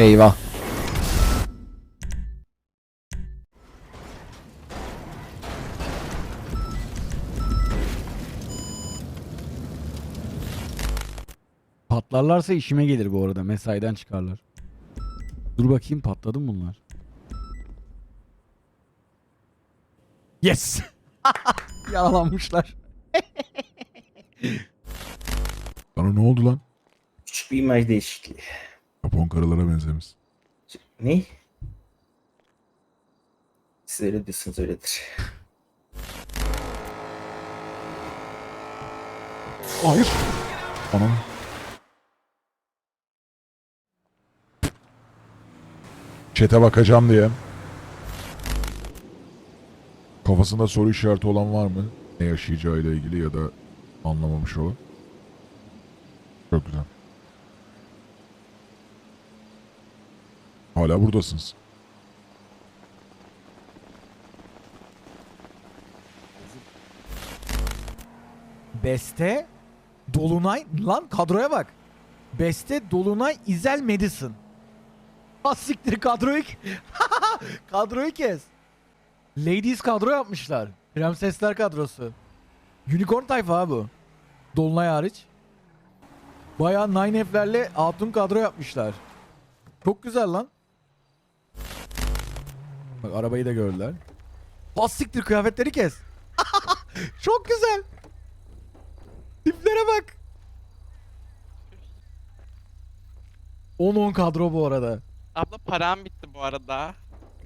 Eyvah. Patlarlarsa işime gelir bu arada. Mesaiden çıkarlar. Dur bakayım patladı mı bunlar? Yes! Yaralanmışlar. Bana ne oldu lan? Küçük bir imaj değişikliği. Japon karılara benzemiş. Ne? Siz öyle diyorsunuz öyledir. Hayır. Anam. Çete bakacağım diye. Kafasında soru işareti olan var mı? Ne yaşayacağıyla ilgili ya da anlamamış olan. Çok güzel. Hala buradasınız. Beste Dolunay lan kadroya bak. Beste Dolunay İzel Madison. Ha siktir kadroyu kadroyu kes. Ladies kadro yapmışlar. Prensesler kadrosu. Unicorn tayfa bu. Dolunay hariç. Bayağı Nine F'lerle hatun kadro yapmışlar. Çok güzel lan. Bak arabayı da gördüler. Ha siktir kıyafetleri kes. Çok güzel. Tiplere bak. 10-10 kadro bu arada. Abla param bitti bu arada.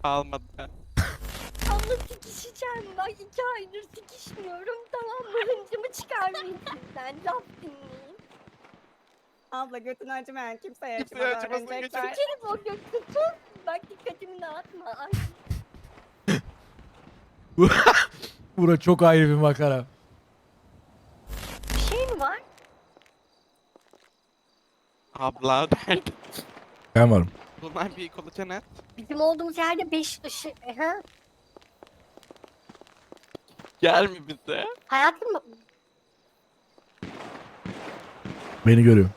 Kalmadı. Abla sikişeceğim bak iki aydır sikişmiyorum tamam mı hıncımı çıkarmayayım sizden laf dinleyin. Abla götünü acımayan kimseye Kimseye acımasın, öğrenecekler. Sikerim o gökü tut. Bak dikkatimi dağıtma. Ay. Bura çok ayrı bir makara. Bir şey mi var? Abla nerede? Ben varım. Bunlar bir kolaçan et. Bizim olduğumuz yerde beş ışık. E, Ha? Gel mi bize? Hayatım Beni görüyor.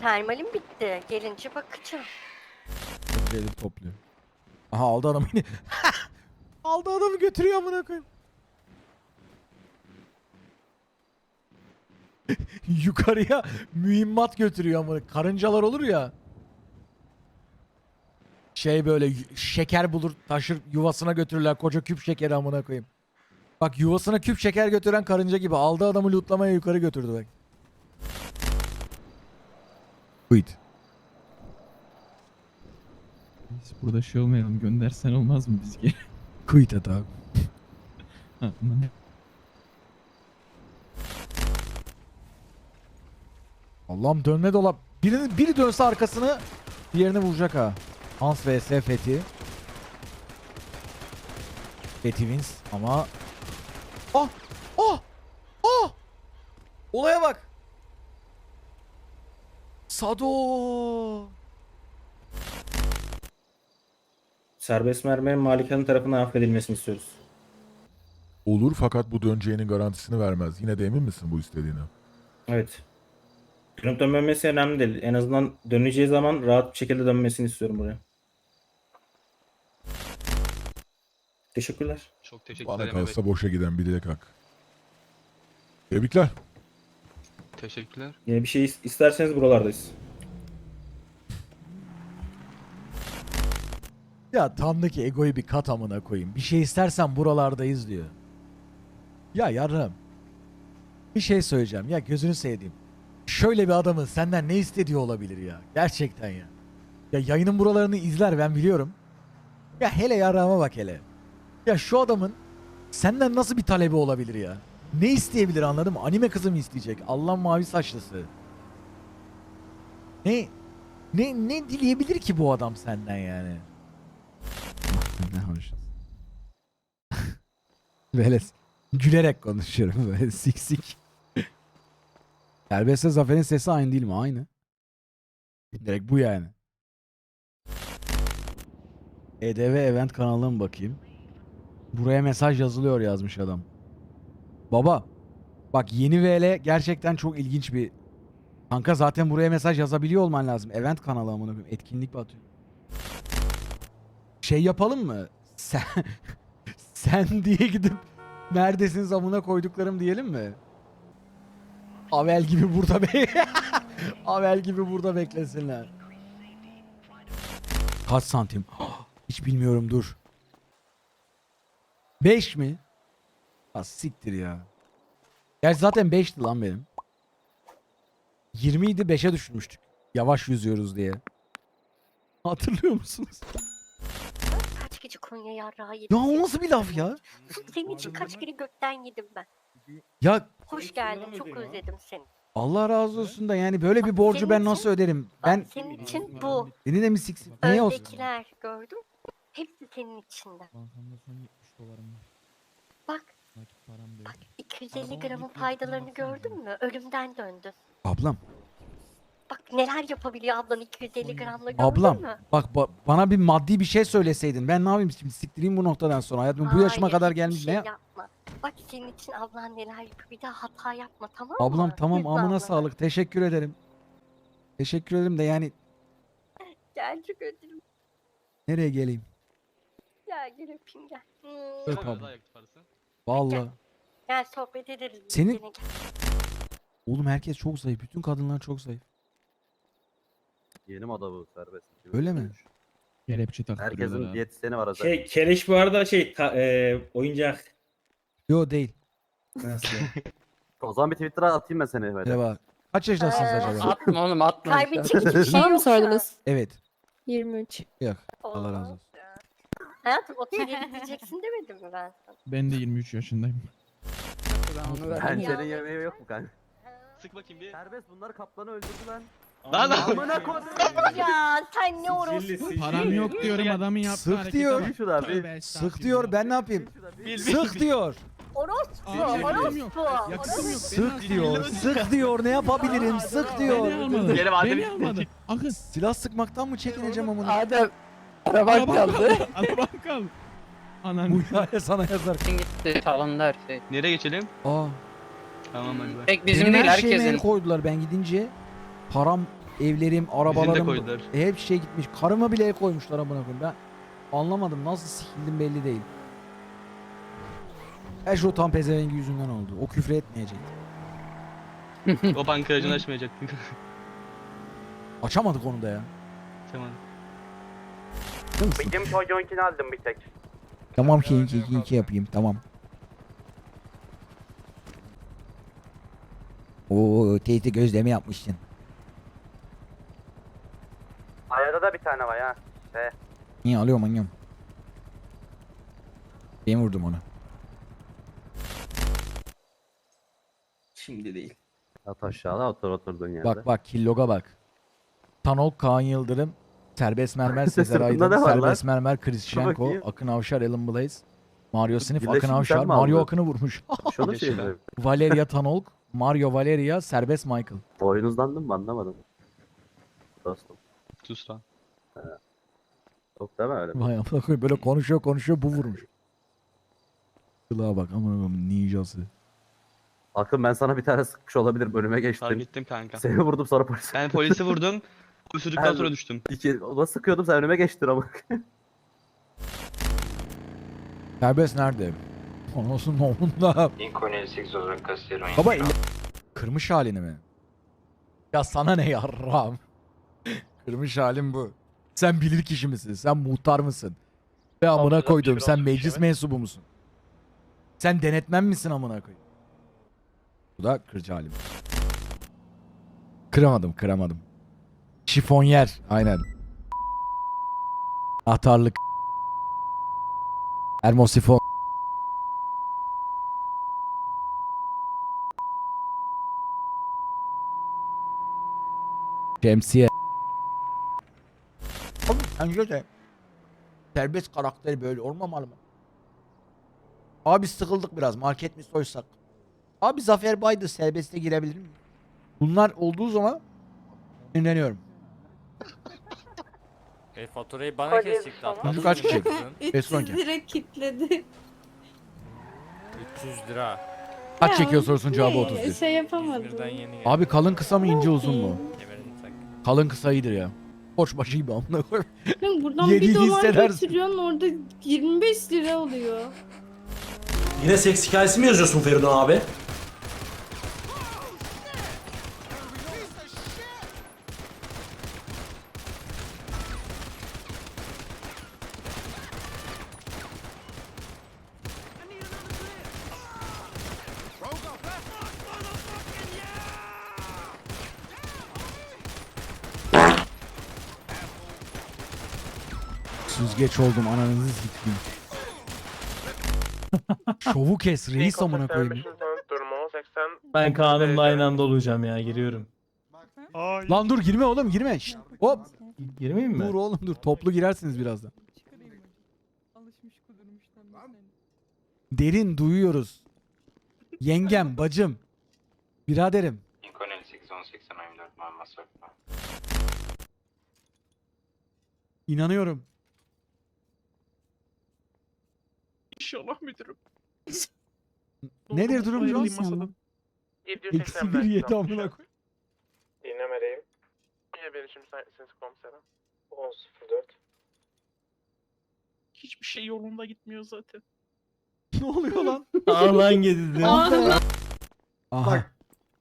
termalim bitti. Gelince bakacağım. Topluyor, topluyor. Aha aldı adamı yine. aldı adamı götürüyor amına koyayım. Yukarıya mühimmat götürüyor amına. Karıncalar olur ya. Şey böyle şeker bulur taşır yuvasına götürürler koca küp şekeri amına koyayım. Bak yuvasına küp şeker götüren karınca gibi aldı adamı lootlamaya yukarı götürdü bak. Quit. Biz burada şey olmayalım göndersen olmaz mı biz geri? Ne- Allah'ım dönme dolap. Birinin biri dönse arkasını diğerini vuracak ha. Hans vs Fethi. Fethi wins ama Oh! Oh! Oh! Olaya bak. Sado. Serbest mermerin malikanın tarafından affedilmesini istiyoruz. Olur fakat bu döneceğinin garantisini vermez. Yine de emin misin bu istediğine? Evet. Dönüp dönmemesi önemli değil. En azından döneceği zaman rahat bir şekilde dönmesini istiyorum buraya. Teşekkürler. Çok teşekkür Bana ederim. Evet. kalsa boşa giden bir dilek hak. Tebrikler. Teşekkürler. Yine bir şey is- isterseniz buralardayız. Ya Tanrı'daki egoyu bir kat amına koyayım. Bir şey istersen buralardayız diyor. Ya yarım. Bir şey söyleyeceğim. Ya gözünü seveyim. Şöyle bir adamın senden ne istediği olabilir ya. Gerçekten ya. Ya yayının buralarını izler ben biliyorum. Ya hele yarama bak hele. Ya şu adamın senden nasıl bir talebi olabilir ya? Ne isteyebilir anladın mı? Anime kızı mı isteyecek? Allah mavi saçlısı. Ne ne ne dileyebilir ki bu adam senden yani? Ne hoş. böyle gülerek konuşuyorum böyle sik sik. Serbestle Zafer'in sesi aynı değil mi? Aynı. Direkt bu yani. EDV Event kanalına mı bakayım? Buraya mesaj yazılıyor yazmış adam. Baba. Bak yeni VL gerçekten çok ilginç bir Kanka zaten buraya mesaj yazabiliyor olman lazım. Event kanalı amına koyayım. Etkinlik atıyor? Şey yapalım mı? Sen sen diye gidip neredesiniz amına koyduklarım diyelim mi? Avel gibi burada be. Avel gibi burada beklesinler. Kaç santim? Hiç bilmiyorum dur. 5 mi? Ha siktir ya. Gerçi zaten 5'ti lan benim. 20 idi 5'e düşürmüştük. Yavaş yüzüyoruz diye. Hatırlıyor musunuz? Gece Konya yarrağı yedim. Ya o nasıl bir laf ya? Senin için kaç kere gökten yedim ben. Ya Hoş geldin. Çok özledim seni. Allah razı olsun da yani böyle bir borcu senin ben için- nasıl öderim? Ben senin için bu. beni de mi siksin? Neye olsun? Öndekiler gördüm. Hepsi senin içinden. Bankamda son 70 dolarım var. Bak Nakit param da yok. bak 250 gramın faydalarını gördün mü? Ölümden döndün. Ablam, Bak neler yapabiliyor ablan 250 gramla gördün ablam. mü? Bak ba- bana bir maddi bir şey söyleseydin. Ben ne yapayım şimdi siktireyim bu noktadan sonra. Hayatım bu yaşıma Hayır, kadar hiçbir gelmiş şey ne? yapma. Bak senin için ablan neler yapıyor. Bir daha hata yapma tamam mı? Ablam tamam Üzme amına ablanı. sağlık. Teşekkür ederim. Teşekkür ederim de yani Gel çok özledim. nereye geleyim? Gel gel öpeyim gel. Hmm. Öp abla. Vallahi. Gel sohbet ederiz. biz Senin- gel. Oğlum herkes çok zayıf. Bütün kadınlar çok zayıf. Yeni moda bu serbest. Öyle mi? Kelepçe taktırıyorlar Herkesin abi. diyetisyeni var özel. Şey Keleş bu arada şey ta- e, oyuncak. Yo değil. Nasıl? O zaman bir Twitter'a atayım ben seni böyle. Merhaba. Kaç yaşındasınız Ee, acaba? Atma oğlum atma. Kaybedecek hiçbir şey Bana mı yok sordunuz? Evet. 23. Yok. Allah razı olsun. ya. Hayatım 37 diyeceksin demedim mi ben sana? Ben de 23 yaşındayım. Ben Ya. senin yemeği yok mu kanka? Sık bakayım bir. Serbest bunlar kaplanı öldürdü lan. Lan. Amına koydum. Ya sen ne orospu. Param yok diyorum adamın yaptığı Sık harekete diyor. bak. Bir. Tövbe Sık diyor ben ne yapayım? Sık diyor. Orospu. Abi yakıtım yok. Orospu. Yakıtım yok. Sık diyor. Sık diyor. Ne yapabilirim? Sık Beni diyor. almadı. Geri vadeli- Beni almadı. Akın. Silah sıkmaktan mı çekineceğim amına? Adem. Arabam kaldı. Arabam kaldı. Anan. Bu hikaye sana yazar. gitti. Çalındı her şey. Nereye geçelim? Aa. Tamam hadi. Tek Benim her şeyime el koydular ben gidince. Param, evlerim, Bizim arabalarım. Hep şey gitmiş. Karıma bile el koymuşlar amına koyayım. Ben anlamadım. Nasıl sikildim belli değil. Her şey o tam pezevengi yüzünden oldu. O küfür etmeyecekti. O banka aracını açmayacak. Açamadık onu da ya. tamam. Benim çocuğunkini aldım bir tek. Tamam ki iki, iki, iki yapayım tamam. Oo teyze gözleme yapmışsın. Ayada da bir tane var ha. Niye alıyorum annem. Ben vurdum onu. Şimdi değil. At aşağıda otur oturduğun yerde. Bak bak killoga bak. Tanok Kaan Yıldırım. Serbest Mermer Sezer Aydın. Serbest Mermer Kristşenko. bakayım. Akın Avşar Alan Blaze. Mario Birleşim Akın Avşar. Mario? Akın'ı vurmuş. Şunu söyleyeyim. Valeria Tanolk. Mario Valeria. Serbest Michael. Boynuzlandım mı anlamadım. Dostum. Sus lan. Yok deme öyle. Vay amına koyayım böyle konuşuyor konuşuyor bu vurmuş. Kılığa bak amına koyayım ninjası. Akın ben sana bir tane sıkmış olabilirim. Önüme Fark geçtin. ettim kanka. Seni vurdum sonra polis. Ben polisi vurdum. Polis vurduktan sonra düştüm. İki, ona sıkıyordum sen önüme geçtin ama. Serbest nerede? Anasının oğlunda. Baba elle- kırmış halini mi? Ya sana ne yarram? kırmış halin bu. Sen bilir kişi misin? Sen muhtar mısın? Ve amına bir Sen meclis mensubu musun? Sen denetmen misin amına koyayım? Bu da kırıcı halim. Kıramadım, kıramadım. Şifonyer, aynen. Atarlık. Ermosifon. Şemsiye. Bence de serbest karakteri böyle olmamalı mı? Abi sıkıldık biraz market mi soysak? Abi Zafer Baydı serbeste girebilir mi? Bunlar olduğu zaman ünleniyorum. E faturayı bana Kolye kesecekti falan. hatta. Çocuk kaç kişi? 300 Besronke. lira kilitledi. 300 lira. Kaç çekiyor sorusun cevabı 31. Şey yapamadım. Abi kalın kısa mı ince uzun mu? Kalın kısa iyidir ya. Koçbaşı gibi amına koyayım. Buradan Yediğini bir dolar hissedersin. götürüyorsun orada 25 lira oluyor. Yine seks hikayesi mi yazıyorsun Feridun abi? Süzgeç oldum ananızı sikeyim. Şovu kes reis amına koyayım. Ben Kaan'ımla aynı anda olacağım ya giriyorum. Lan dur girme oğlum girme. Şşt, hop. Girmeyeyim mi? Dur oğlum dur. Toplu girersiniz birazdan. Derin duyuyoruz. Yengem, bacım. Biraderim. Lincoln 58 18 24 Muhammed Sokma. İnanıyorum. İnşallah müdürüm. Nedir durum John? Eksi bir yedi amına koy. Dinlemedeyim. Niye beni şimdi sensiz komiserim? 10.04. Hiçbir şey yolunda gitmiyor zaten. ne oluyor lan? Ağlan gedildin. Aha.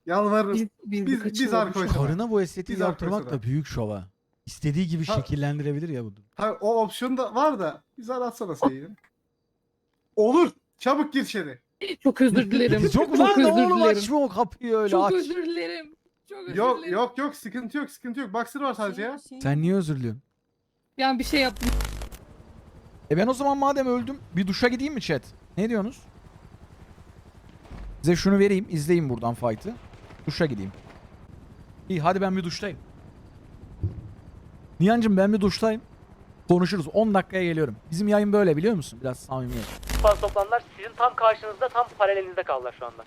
Yalvarırım. Biz, biz, arkadaşlar. Karına bu estetiği Biz yaptırmak da büyük şova. İstediği gibi Ha. şekillendirebilir ya bu. Ha, o opsiyon da var da biz aratsana sayıyı. Olur. Çabuk gir içeri. Çok özür dilerim. Çok lan ne oğlum açma o kapıyı öyle aç. dilerim. Çok Yok yok yok sıkıntı yok sıkıntı yok. Boxer var sadece ya. Sen niye özür diliyorsun? Yani bir şey yaptım. E ben o zaman madem öldüm bir duşa gideyim mi chat? Ne diyorsunuz? Size şunu vereyim izleyin buradan fight'ı. Duşa gideyim. İyi hadi ben bir duştayım. Nihancım ben bir duştayım. Konuşuruz 10 dakikaya geliyorum. Bizim yayın böyle biliyor musun? Biraz samimiyet. Fazla toplanlar sizin tam karşınızda tam paralelinizde kaldılar şu anda.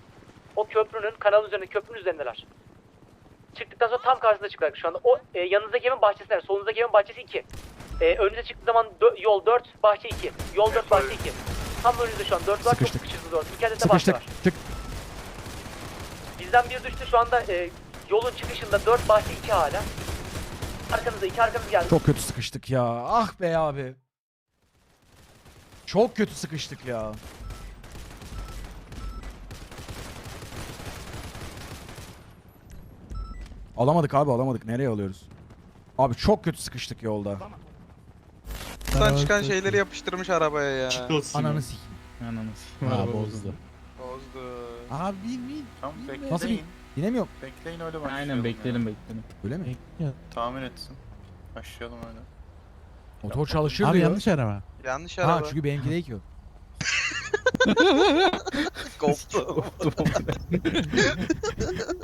O köprünün kanal üzerinde köprünün üzerindeler. Çıktıktan sonra tam karşınızda çıkacak şu anda. O e, yanınızdaki evin bahçesi nerede? Solunuzdaki evin bahçesi 2. E, önünüze çıktığı zaman dö- yol 4, bahçe 2. Yol 4, bahçe 2. Tam önünüzde şu an 4 var, Sıkıştık. çok sıkıştı 4. Bir kere de bahçe Sıkıştık. var. Çık. Bizden biri düştü şu anda e, yolun çıkışında 4, bahçe 2 hala. Arkanızda 2 arkanız geldi. Çok kötü sıkıştık ya. Ah be abi. Çok kötü sıkıştık ya. Alamadık abi alamadık. Nereye alıyoruz? Abi çok kötü sıkıştık yolda. Sen çıkan şeyleri yapıştırmış arabaya ya. Ananı sikeyim. Ananı Ha bozdu. Bozdu. Abi bin bin. Tamam Nasıl bin? Binemiyorum. Bekleyin öyle Aynen bekleyelim bekleyelim. Öyle mi? Tahmin etsin. Başlayalım öyle. Motor çalışır diyor. araba. Yanlış Ha araba. çünkü benimki değil ki o. Koptu.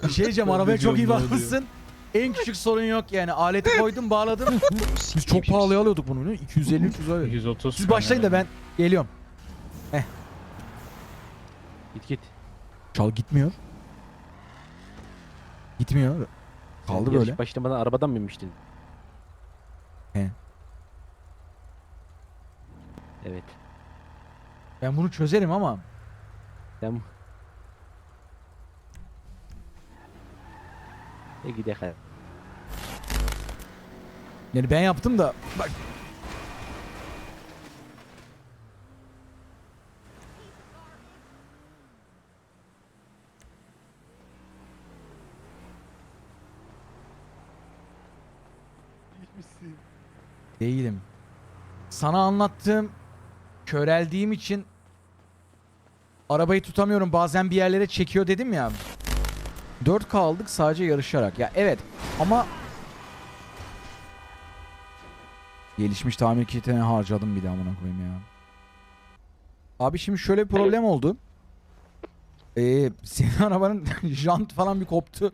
Bir şey diyeceğim arabaya çok iyi bakmışsın. En küçük sorun yok yani. Aleti koydum bağladım. Biz çok pahalıya alıyorduk bunu. 250-300 öyle. 130. Siz başlayın da ben geliyorum. Git git. Çal gitmiyor. Gitmiyor. Kaldı böyle. başlamadan arabadan mı binmiştin? He. Evet. Ben bunu çözerim ama Sen... E gidelim. yani ben yaptım da bak Değilim. Sana anlattığım köreldiğim için arabayı tutamıyorum bazen bir yerlere çekiyor dedim ya. 4K aldık sadece yarışarak. Ya evet ama gelişmiş tamir kitini harcadım bir daha amına koyayım ya. Abi şimdi şöyle bir problem oldu. Ee, senin arabanın jant falan bir koptu.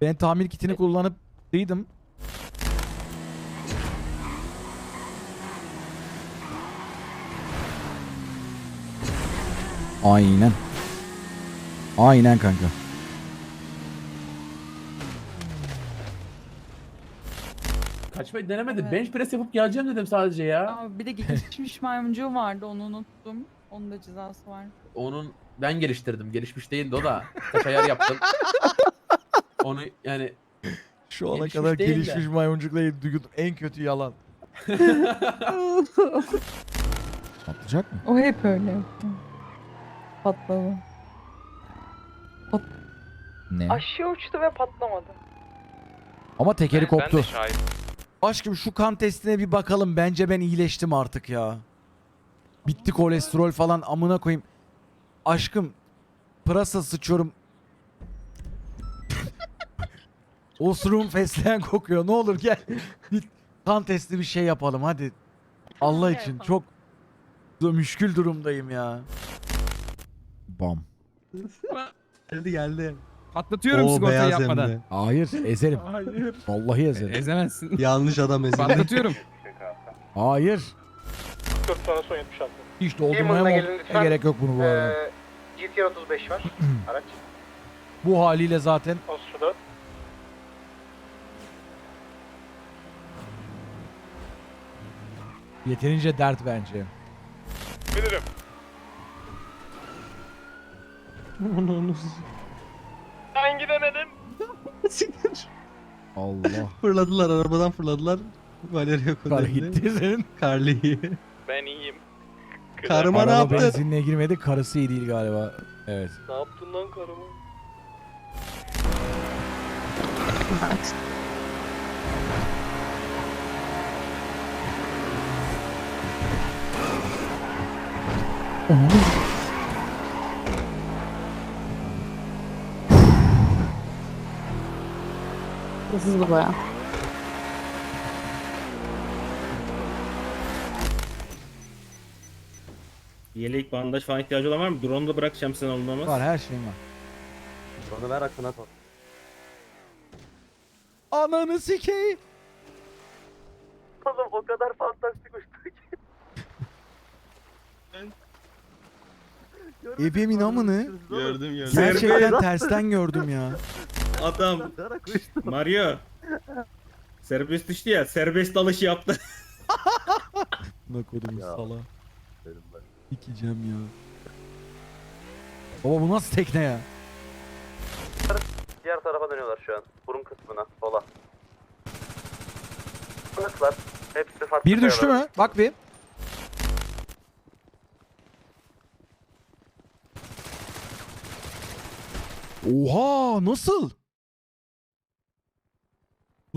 Ben tamir kitini kullanıp kıydım. Aynen. Aynen kanka. Kaçmayı denemedi. Bench press yapıp geleceğim dedim sadece ya. bir de gelişmiş maymuncuğu vardı onu unuttum. Onun da cezası var. Onun ben geliştirdim. Gelişmiş değildi o da. Kaç ayar yaptım. Onu yani Şu ana Gelişmiş kadar değil de. gelişmiş maymuncukla duyduğum en kötü yalan. Patlayacak mı? O hep öyle. Patladı. Ne? Aşağı uçtu ve patlamadı. Ama tekeri koptu. şahit. Aşkım şu kan testine bir bakalım. Bence ben iyileştim artık ya. Bitti kolesterol falan amına koyayım. Aşkım pırasa sıçıyorum. Osurum fesleğen kokuyor. Ne olur gel. Bir kan testi bir şey yapalım hadi. Allah için çok müşkül durumdayım ya. Bam. Geldi geldi. Patlatıyorum sigortayı yapmadan. Hayır ezerim. Hayır. Vallahi ezerim. Ezemezsin. Yanlış adam ezildi. Patlatıyorum. Hayır. 40 sonra son 76. Hiç doldurmaya mı- gelin lütfen. gerek yok bunu bu arada. Ee, GTR 35 var. Araç. Bu haliyle zaten O suda. yeterince dert bence. Bilirim. Ben gidemedim. Allah. Fırladılar arabadan fırladılar. Valeria Kar gitti senin. Carly'yi. Ben iyiyim. Karıma ne Araba yaptın? benzinliğe girmedi. Karısı iyi değil galiba. Evet. Ne yaptın lan karıma? Hızlı baya. Yelek, bandaj falan ihtiyacı olan var mı? Drone'u da bırakacağım sen olmamız. Var her şeyim var. Drone'u ver aklına koy. Ananı sikeyim. Oğlum o kadar fantastik uçtu Ebemin amını Gördüm gördüm. gerçekten tersten gördüm ya. Adam. Mario. Serbest düştü ya. Serbest dalış yaptı. Ne kodum sala. Sikeceğim ya. Baba bu nasıl tekne ya? Diğer tarafa dönüyorlar şu an. Burun kısmına. Sola. Balıklar. Hepsi farklı Bir düştü mü? Bak bir. Oha nasıl?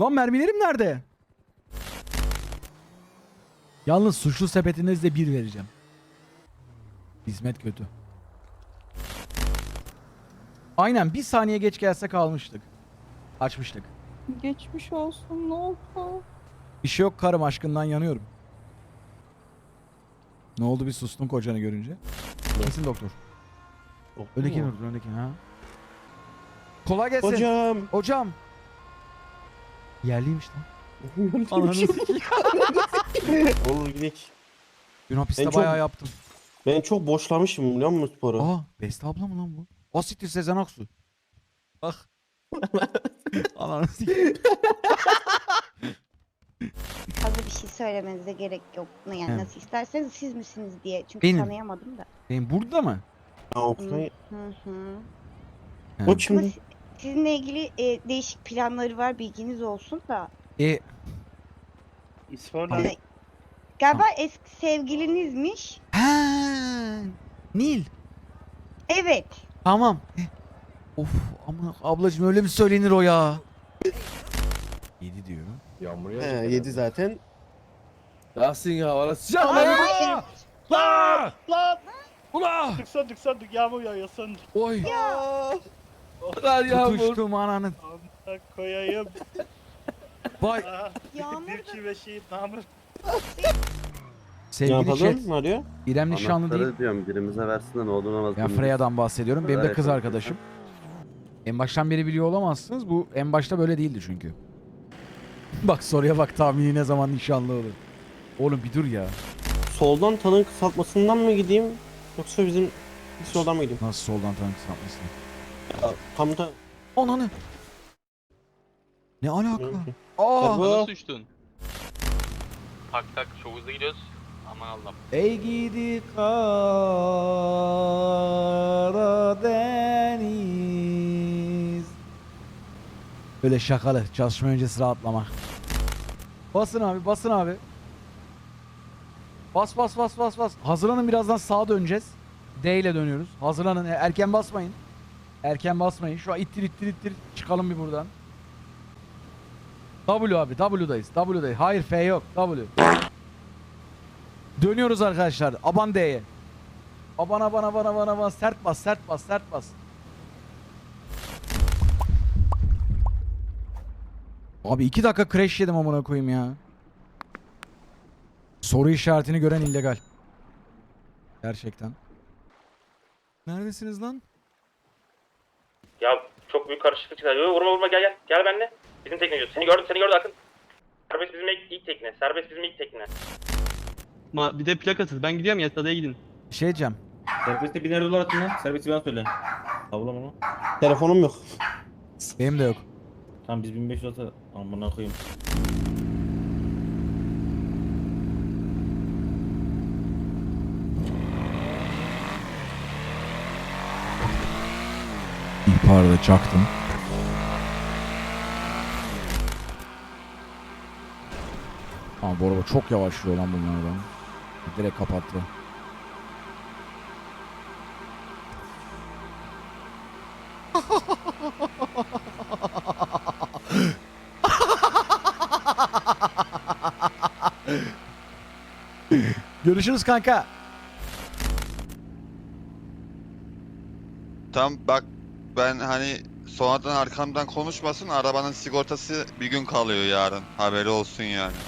Lan mermilerim nerede? Yalnız suçlu sepetinizde bir vereceğim. Hizmet kötü. Aynen bir saniye geç gelse kalmıştık. Açmıştık. Geçmiş olsun ne oldu? Bir şey yok karım aşkından yanıyorum. Ne oldu bir sustun kocanı görünce? Kesin doktor. Öndeki öndeki ha. Kolay gelsin. Hocam. Hocam. Yerliymiş lan. Ananı sikeyim. Olur gidelim. Dün hapiste En çok- bayağı yaptım. Ben çok boşlamışım biliyor musun sporu? Aa Beste abla mı lan bu? Asitli Sezen Aksu. Bak. Ananı sikeyim. Fazla bir şey söylemenize gerek yok. Yani Evet. nasıl isterseniz siz misiniz diye. Çünkü Benim. tanıyamadım da. Benim burada mı? Ha, Oktay. Hı hı. He. O Ama si- sizinle ilgili e, değişik planları var bilginiz olsun da. E Yani, galiba eski sevgilinizmiş. ha, Nil. Evet. Tamam. Eh. Of ama ablacığım öyle mi söylenir o ya? 7 diyor. He, yedi zaten. Yasin ya valla Ama Lan! Ula! Söndük söndük yağmur yağıyor söndük. Oy! Lan yağmur. Tutuştum ananın. Koyayım. Vay! Yağmur Bir da kime şey namır. Ne Sevgili chat. yapalım Mario? İrem nişanlı değil. diyorum birimize versin de ne olur olmaz. Ben Freya'dan bahsediyorum. Benim de Evet, kız evet. arkadaşım. En baştan beri biliyor olamazsınız. Bu en başta böyle değildi çünkü. Bak soruya bak tahmini ne zaman nişanlı olur. Oğlum bir dur ya. Soldan tanın kısaltmasından mı gideyim? Yoksa bizim biz soldan mı gideyim? Nasıl soldan tanık sapmasın? Tam da... Ananı. Ne alaka? Aa! Bu- Nasıl uçtun? Tak tak çok hızlı gidiyoruz. Aman Allah'ım. Ey gidi Karadeniz. Böyle şakalı çalışma öncesi rahatlama. Basın abi basın abi. Bas bas bas bas bas. Hazırlanın birazdan sağa döneceğiz. D ile dönüyoruz. Hazırlanın. E, Erken basmayın. Erken basmayın. Şu an ittir ittir ittir. Çıkalım bir buradan. W abi W'dayız. W'dayız. Hayır F yok. W. Dönüyoruz arkadaşlar. Aban D'ye. Aban aban aban aban aban. Sert bas sert bas sert bas. Abi iki dakika crash yedim amına koyayım ya. Soru işaretini gören illegal. Gerçekten. Neredesiniz lan? Ya çok büyük karışıklık çıkar. Yo, vurma vurma gel gel. Gel benimle. Bizim tekne gidiyor. Seni gördüm seni gördüm Akın. Serbest bizim ilk, ilk tekne. Serbest bizim ilk tekne. Ma bir de plakasız. Ben gidiyorum ya adaya gidin. Şey diyeceğim. Serbestte biner dolar atın lan. Serbesti bana söyle. Tavlam onu. Telefonum yok. Benim de yok. Tamam biz 1500 atı. Amına koyayım. İhbarı da çaktım. Ama bu araba çok yavaşlıyor lan bunlardan. Direkt kapattı. Görüşürüz kanka. Tam bak ben hani sonradan arkamdan konuşmasın arabanın sigortası bir gün kalıyor yarın. Haberi olsun yani.